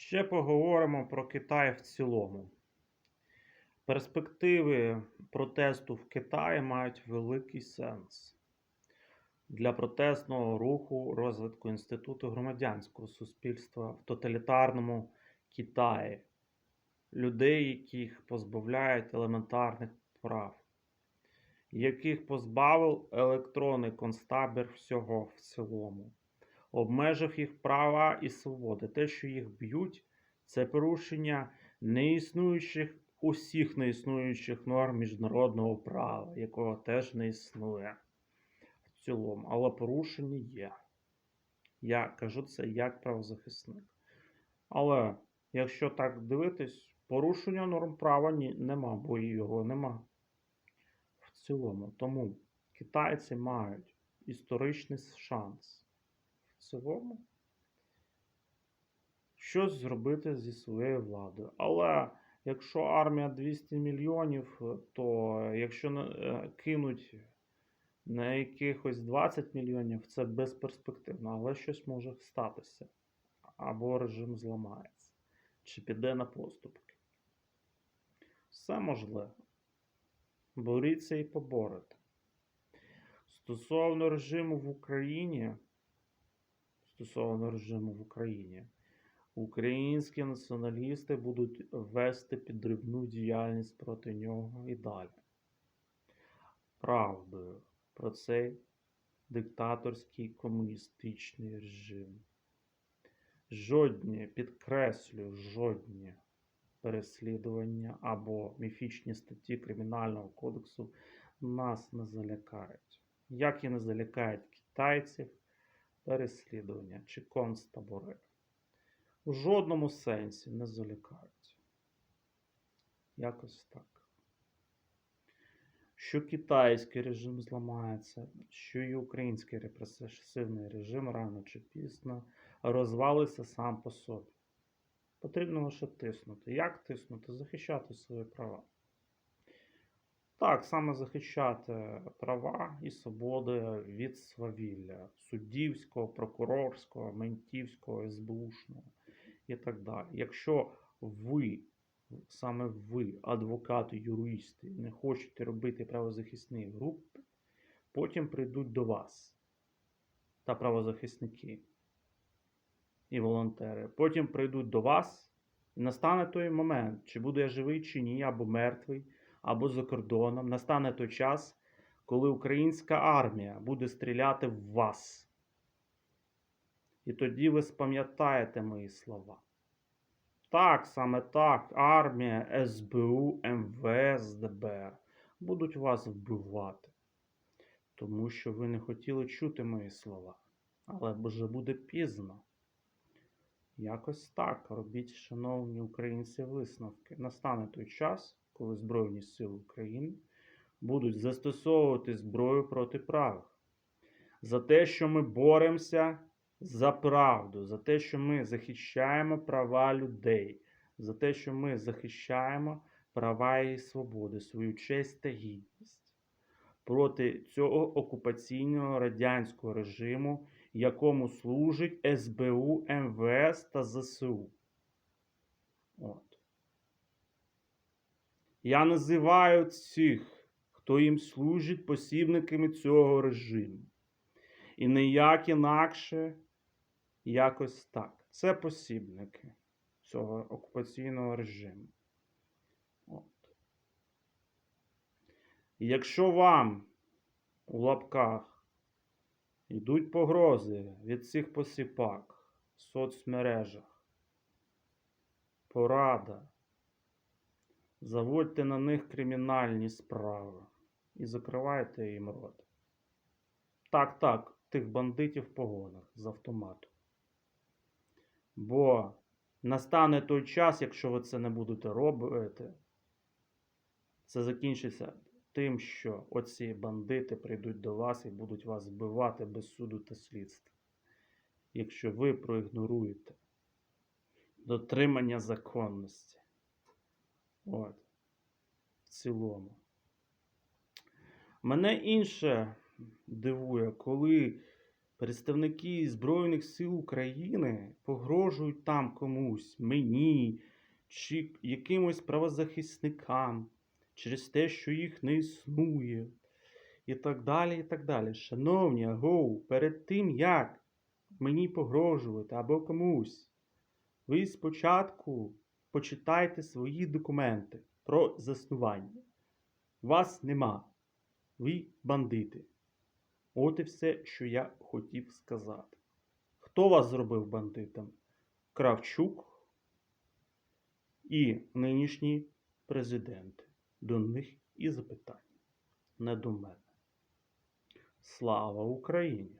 Ще поговоримо про Китай в цілому. Перспективи протесту в Китаї мають великий сенс для протестного руху розвитку інституту громадянського суспільства в тоталітарному Китаї, людей, яких позбавляють елементарних прав, яких позбавив електронний концтабір всього в цілому обмежив їх права і свободи. Те, що їх б'ють, це порушення неіснуючих усіх неіснуючих норм міжнародного права, якого теж не існує в цілому, але порушення є. Я кажу це як правозахисник. Але якщо так дивитись, порушення норм права ні, нема, бо його нема в цілому. Тому китайці мають історичний шанс цілому щось зробити зі своєю владою. Але якщо армія 200 мільйонів, то якщо е, кинуть на якихось 20 мільйонів, це безперспективно, але щось може статися. Або режим зламається, чи піде на поступки. Все можливо. Боріться і поборете. Стосовно режиму в Україні, стосовно режиму в Україні, українські націоналісти будуть вести підривну діяльність проти нього і далі. Правдою про цей диктаторський комуністичний режим. Жодні, підкреслюю, жодні переслідування або міфічні статті Кримінального кодексу нас не залякають. Як і не залякають китайців переслідування чи концтабори. В жодному сенсі не залякають. Якось так. Що китайський режим зламається, що і український репресивний режим рано чи пізно розвалиться сам по собі. Потрібно лише тиснути. Як тиснути? Захищати свої права. Так, саме захищати права і свободи від свавілля суддівського, прокурорського, ментівського, СБУшного і так далі. Якщо ви, саме ви, адвокати, юристи, не хочете робити правозахисні групи, потім прийдуть до вас та правозахисники і волонтери. Потім прийдуть до вас, і настане той момент, чи буду я живий, чи ні, або мертвий, або за кордоном. Настане той час, коли українська армія буде стріляти в вас. І тоді ви спам'ятаєте мої слова. Так, саме так, армія, СБУ, МВС, ДБР будуть вас вбивати, тому що ви не хотіли чути мої слова. Але вже буде пізно. Якось так. Робіть, шановні українці, висновки. Настане той час, коли Збройні Сили України будуть застосовувати зброю проти правих. За те, що ми боремося за правду, за те, що ми захищаємо права людей, за те, що ми захищаємо права і свободи, свою честь та гідність проти цього окупаційного радянського режиму, якому служить СБУ, МВС та ЗСУ. От. Я називаю цих, хто їм служить посібниками цього режиму. І ніяк інакше, якось так. Це посібники цього окупаційного режиму. От. І якщо вам у лапках йдуть погрози від цих посіпак в соцмережах, порада, заводьте на них кримінальні справи і закривайте їм рот. Так, так, тих бандитів в погонах з автомату. Бо настане той час, якщо ви це не будете робити, це закінчиться тим, що оці бандити прийдуть до вас і будуть вас вбивати без суду та слідства. Якщо ви проігноруєте дотримання законності. От. В цілому. Мене інше дивує, коли представники Збройних сил України погрожують там комусь, мені чи якимось правозахисникам через те, що їх не існує, і так далі, і так далі. Шановні, агоу, перед тим, як мені погрожувати або комусь, ви спочатку почитайте свої документи про заснування. Вас нема. Ви бандити. От і все, що я хотів сказати. Хто вас зробив бандитом? Кравчук і нинішні президенти. До них і запитання. Не до мене. Слава Україні!